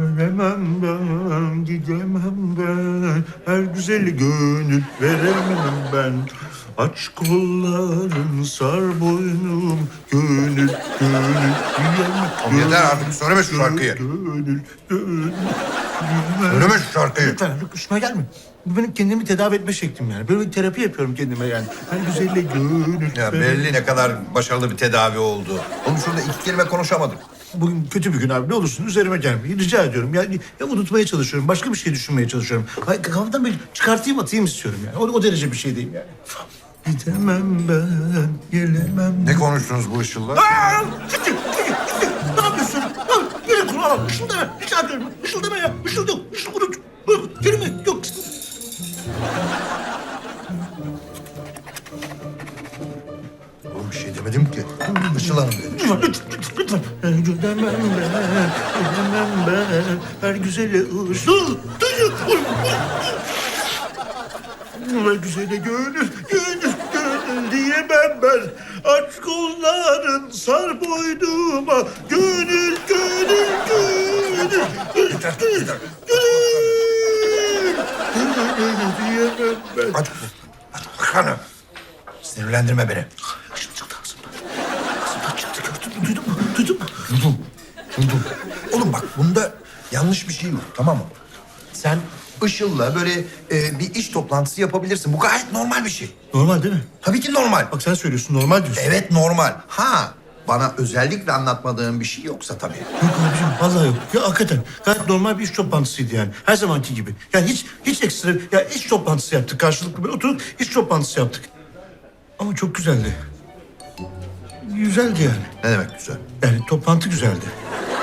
Veremem ben, gidemem ben, her güzeli gönül veremem ben. Aç kolların, sar boynum, gönül, gönül. Oğlum yeter artık, söyleme şu şarkıyı. Gönül, gönül, Söyleme şu şarkıyı. Lütfen, lütfen üstüme gelme. Bu benim kendimi tedavi etme şeklim yani. Böyle bir terapi yapıyorum kendime yani. Her güzelle gönül. Ya veremem. belli ne kadar başarılı bir tedavi oldu. Oğlum şurada iki kelime konuşamadık. Bugün kötü bir gün abi. Ne olursun üzerime gelmeyin. Rica ediyorum. Yani ya unutmaya çalışıyorum. Başka bir şey düşünmeye çalışıyorum. Ay, kafamdan böyle çıkartayım atayım istiyorum yani. O, o derece bir şey değil yani. Gidemem ben, gelemem. Ne konuştunuz bu Işıl'la? Aa! Çıkı, çıkı, çıkı. Ne yapıyorsun? Al, yürü kulağıma. Işıldama. Rica ediyorum. Işıldama ya. Ben. Güzeli ışıl. Her güzele gönül, gönül, gönül diyemem ben. Aç kolların, sar boynuma. Gönül, gönül, gönül. Yeter, yeter. Gönül, gönül diyemem ben. Aç. Aç bakanı. Sinirlendirme beni. Işıl çıktı ağzımdan. Ağzımdan çıktı gördün mü? Duydun mu? Duydun mu? Duydum. Duydum. Oğlum bak bunda yanlış bir şey yok tamam mı? Sen Işıl'la böyle e, bir iş toplantısı yapabilirsin. Bu gayet normal bir şey. Normal değil mi? Tabii ki normal. Bak sen söylüyorsun normal diyorsun. Evet normal. Ha bana özellikle anlatmadığın bir şey yoksa tabii. Yok abicim vallahi yok. Ya hakikaten gayet normal bir iş toplantısıydı yani. Her zamanki gibi. Yani hiç hiç ekstra ya iş toplantısı yaptık karşılıklı böyle oturduk iş toplantısı yaptık. Ama çok güzeldi. Güzeldi yani. Ne demek güzel? Yani toplantı güzeldi.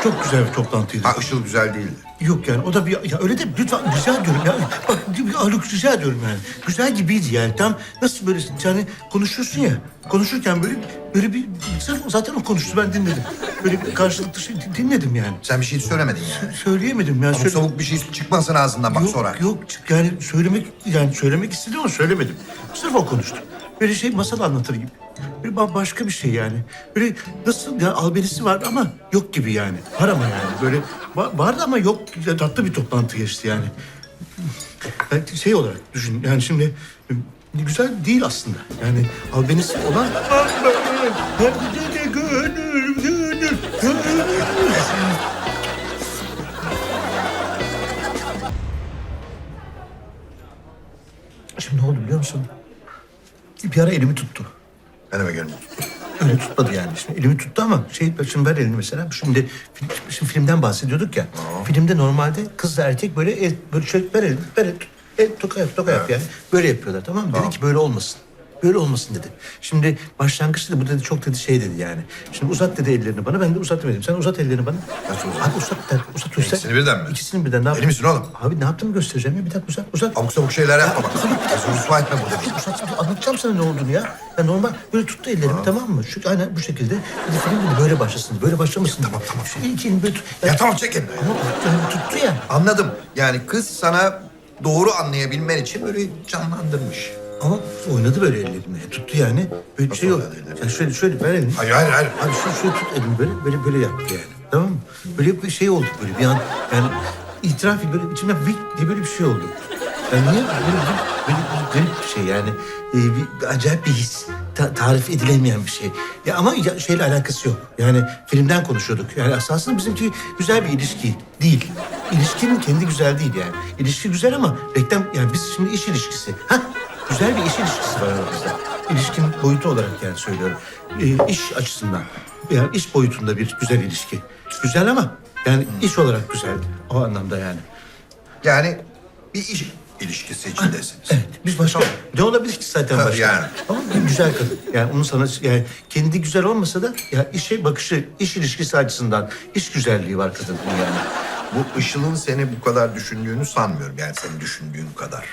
Çok güzel bir toplantıydı. Ha Işıl güzel değildi. Yok yani o da bir ya öyle de lütfen rica ediyorum ya. Bak Haluk rica ediyorum yani. Güzel gibiydi yani. Tam nasıl böyle yani konuşuyorsun ya. Konuşurken böyle böyle bir sırf zaten o konuştu ben dinledim. Böyle bir karşılıklı şey dinledim yani. Sen bir şey söylemedin yani. Söyleyemedim ya. Abuk Söyle- sabuk bir şey çıkmasın ağzından bak yok, sonra. Yok çık- yani söylemek yani söylemek istedim ama söylemedim. Sırf o konuştu. Böyle şey masal anlatır gibi. Böyle ba- başka bir şey yani. Böyle nasıl ya albenisi var ama yok gibi yani. Var ama yani böyle va- vardı ama yok. Tatlı bir toplantı geçti yani. Yani şey olarak düşün yani şimdi e, güzel değil aslında. Yani albenisi olan. Şimdi ne oldu biliyor musun? Bir ara elimi tuttu. Ne demek yani? Öyle tutmadı yani. Şimdi elimi tuttu ama şey şimdi ver elini mesela. Şimdi, film- şimdi filmden bahsediyorduk ya. Filmde normalde kızla erkek böyle el, böyle şöyle ver elini, ver tut. El, toka yap, toka yap yani. Böyle yapıyorlar tamam mı? Dedi ki böyle olmasın. Böyle olmasın dedi. Şimdi başlangıçta da bu dedi çok dedi şey dedi yani. Şimdi uzat dedi ellerini bana. Ben de uzat demedim. Sen uzat ellerini bana. Nasıl uzat? Abi uzat. der, Uzat, uzat. İkisini birden mi? İkisini birden. Ne Deli misin oğlum? Abi ne yaptığımı göstereceğim ya. Bir dakika uzat, uzat. Abuk sabuk şeyler yapma bak. Rüsva etme burada bizi. Uzat, anlatacağım sana ne olduğunu ya. Ya normal böyle tuttu ellerimi tamam mı? Şu aynen bu şekilde. Dedi film dedi böyle başlasın. Böyle başlamasın. tamam, tamam. Şu ilk elini böyle tut. Ya tamam çek elini. Ama yani tuttu ya. Anladım. Yani kız sana doğru anlayabilmen için böyle canlandırmış. Ama oynadı böyle ellerini. Tuttu yani. Böyle bir şey yok. Ya şöyle şöyle ver elini. Hayır hayır hayır. Abi şu şöyle tut elini böyle böyle böyle yaptı yani. Tamam mı? Böyle bir şey oldu böyle bir an yani itiraf edeyim, böyle içimde vik diye böyle bir şey oldu. Yani niye böyle bir, böyle bir garip bir şey yani Ee, bir, bir acayip bir his. Ta- tarif edilemeyen bir şey. Ya ama ya, şeyle alakası yok. Yani filmden konuşuyorduk. Yani esasında bizimki güzel bir ilişki değil. İlişkinin kendi güzel değil yani. İlişki güzel ama reklam yani biz şimdi iş ilişkisi. Hah güzel bir iş ilişkisi var aramızda. İlişkinin boyutu olarak yani söylüyorum. Ee, iş açısından. Yani iş boyutunda bir güzel ilişki. Güzel ama yani iş olarak güzel. O anlamda yani. Yani bir iş ilişkisi içindesiniz. Evet. Biz başka ne olabilir ki zaten başka? yani. Ama güzel kadın. Yani onun sana yani kendi güzel olmasa da ya işe bakışı, iş ilişkisi açısından iş güzelliği var kadının yani. Bu Işıl'ın seni bu kadar düşündüğünü sanmıyorum. Yani senin düşündüğün kadar.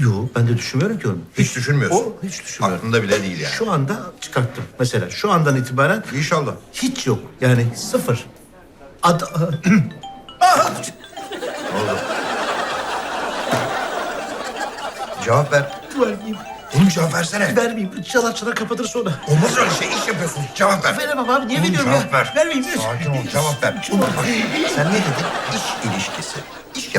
Yok ben de düşünmüyorum ki onu. Hiç düşünmüyorsun. O hiç düşünmüyorum. Aklında bile değil yani. Şu anda çıkarttım. Mesela şu andan itibaren İnşallah. hiç yok. Yani sıfır. Ad... Cevap ver. Vermeyeyim. Oğlum cevap versene. Vermeyeyim. Çalar çalar kapatır sonra. Olmaz öyle şey. İş yapıyorsun. Cevap ver. Veremem abi. Niye Oğlum veriyorum cevap ya? ver. Vermeyeyim. Sakin ol. Cevap ver. Oğlum bak sen ne dedin? İş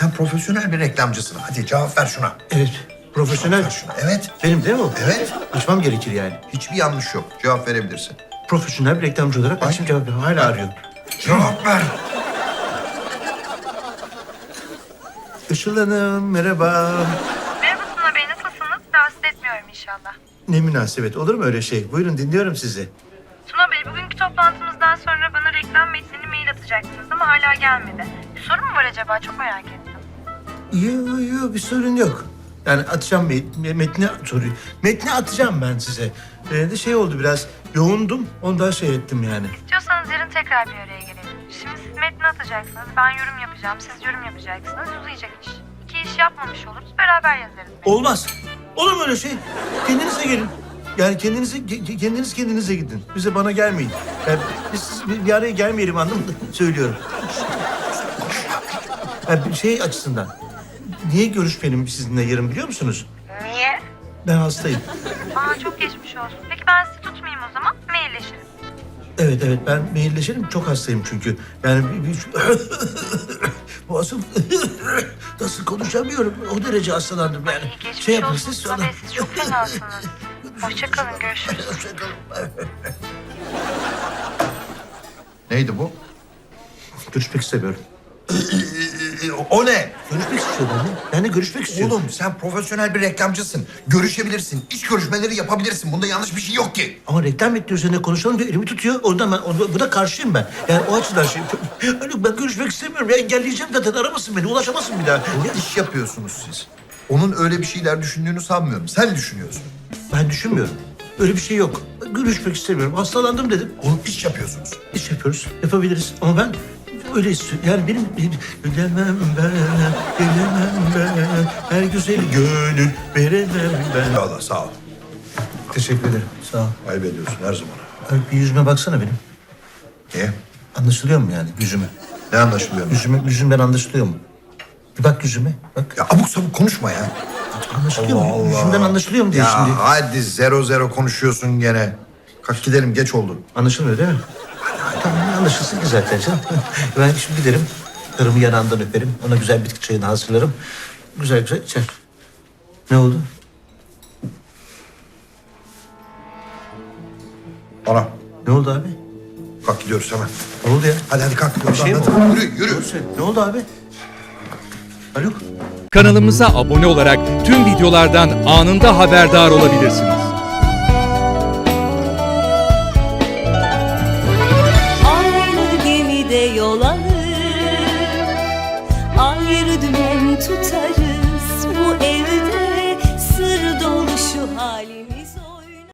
sen profesyonel bir reklamcısın. Hadi cevap ver şuna. Evet. Profesyonel. Ver şuna. Evet. Benim değil mi o? Evet. Açmam gerekir yani. Hiçbir yanlış yok. Cevap verebilirsin. Profesyonel bir reklamcı olarak açayım cevap veriyorum. Hala arıyor. Cevap ver. Işıl Hanım merhaba. Merhaba Tuna Bey, nasılsınız? Rahatsız etmiyorum inşallah. Ne münasebet olur mu öyle şey? Buyurun dinliyorum sizi. Tuna Bey, bugünkü toplantımızdan sonra bana reklam metnini mail atacaktınız ama hala gelmedi. Bir sorun mu var acaba? Çok merak ettim. Yok yok bir sorun yok. Yani atacağım met- metni soruyu. Metni atacağım ben size. Ee, de şey oldu biraz yoğundum ondan şey ettim yani. İstiyorsanız yarın tekrar bir araya gelelim. Şimdi siz metni atacaksınız, ben yorum yapacağım, siz yorum yapacaksınız. Uzayacak iş. İki iş yapmamış oluruz, beraber yazarız. Olmaz. Olur mu öyle şey? Kendinize gelin. Yani kendinize ke- kendiniz kendinize gidin. Bize bana gelmeyin. Yani biz bir bir araya gelmeyelim anlamında söylüyorum. Yani bir şey açısından. Niye görüşmeyelim sizinle yarın biliyor musunuz? Niye? Ben hastayım. Aa çok geçmiş olsun. Peki ben sizi tutmayayım o zaman, mailleşiriz. Evet evet ben mailleşelim çok hastayım çünkü. Yani bir, bir boğazım nasıl konuşamıyorum o derece hastalandım yani. İyi geçmiş şey yapın olsun siz sonra. Bey, siz çok fenasınız. Hoşçakalın, görüşürüz. Neydi bu? Görüşmek istemiyorum. O ne? Görüşmek istiyorum anne. Ben de görüşmek istiyorum. Oğlum sen profesyonel bir reklamcısın. Görüşebilirsin. iş görüşmeleri yapabilirsin. Bunda yanlış bir şey yok ki. Ama reklam metni üzerine konuşalım diyor elimi tutuyor. Ondan ben ona, buna karşıyım ben. Yani o açıdan şey. Haluk ben görüşmek istemiyorum. Ya engelleyeceğim zaten aramasın beni ulaşamazsın bir daha. Ne iş yapıyorsunuz siz? Onun öyle bir şeyler düşündüğünü sanmıyorum. Sen düşünüyorsun. Ben düşünmüyorum. Öyle bir şey yok. Görüşmek istemiyorum. Hastalandım dedim. Oğlum iş yapıyorsunuz. İş yapıyoruz, yapabiliriz. Ama ben öyle. Yani benim gelemem ben, gelemem ben. Her güzel gönül veremem ben. Allah sağ ol. Teşekkür ederim. Sağ ol. Ayıp ediyorsun her zaman. Haluk, Bir yüzüme baksana benim. Niye? Anlaşılıyor mu yani yüzüme? Ne anlaşılıyor? Yüzüme, yüzümden anlaşılıyor mu? Bir bak yüzüme, bak. Ya abuk sabuk konuşma ya. Anlaşılıyor mu? Yüzümden anlaşılıyor mu diye Ya şimdi. hadi zero zero konuşuyorsun gene. Kalk gidelim geç oldu. Anlaşılmıyor değil mi? Tamam anlaşılsın ki zaten canım. Ben şimdi giderim. Karımı yanağından öperim. Ona güzel bitki çayını hazırlarım. Güzel güzel içer. Ne oldu? Ana Ne oldu abi? kalk gidiyoruz hemen. Ne oldu ya? Hadi hadi kalk. Bir şey mi oldu? Yürü yürü. Ne oldu abi? Haluk? Kanalımıza abone olarak tüm videolardan anında haberdar olabilirsiniz.